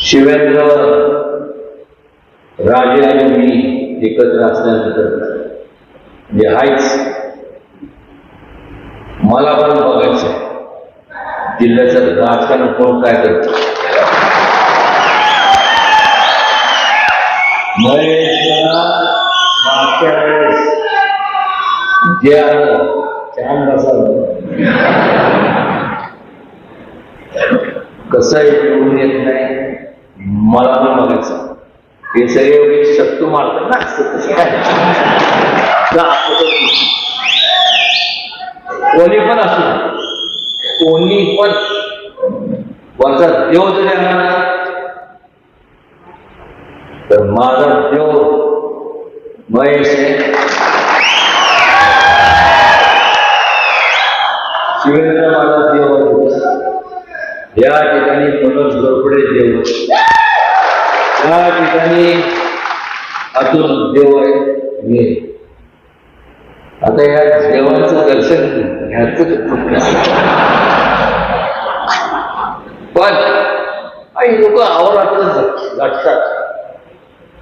शिवेंद्र राजे आणि मी एकत्र असल्यानंतर जे आहेच मला पण बघायचं आहे. जिल्ह्याचं राजकारण कोण काय करतो महेशला मागच्या वेळेस जे आलं छान बसावं कसं येऊन येत नाही मला पण बघायचं. हे सगळे एवढे मारतात ना असं तसं काय? कोणी पण असू कोणी पण. वरचा देव जरी आला तर माझा देव महेश शिवेंद्र माझा या ठिकाणी मनोज घोरपडे देव या ठिकाणी अतुल देव आहे मी आता या देवांचं दर्शन घ्यायचं पण आई लोक अहोरात्र गाठतात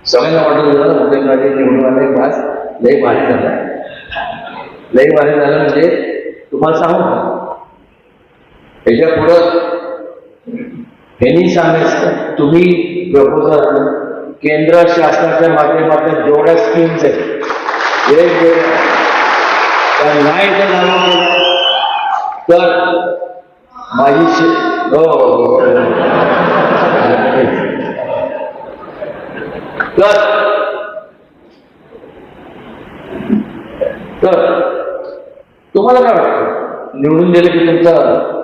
सगळ्यांना वाटत होतं उद्योगवाडी निवडून आले भास लई भारी झाला. लई भारी झालं म्हणजे तुम्हाला सांगू का? त्याच्या पुढं यांनी सांगायचं तुम्ही प्रपोजल केंद्र शासनाच्या माध्यमातून जेवढ्या स्कीम्स आहेत वेगवेगळ्या त्या नाही जर लागू तर माझी शे- हो, हो, हो, हो, तर तर तुम्हाला काय वाटतं? निवडून दिलं की तुमचं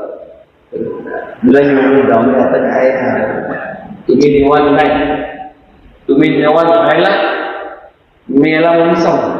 तुला निवडून जाऊन आता काय तुम्ही निवांत नाही तुम्ही निवांत राहिला मी याला म्हणून सांगतो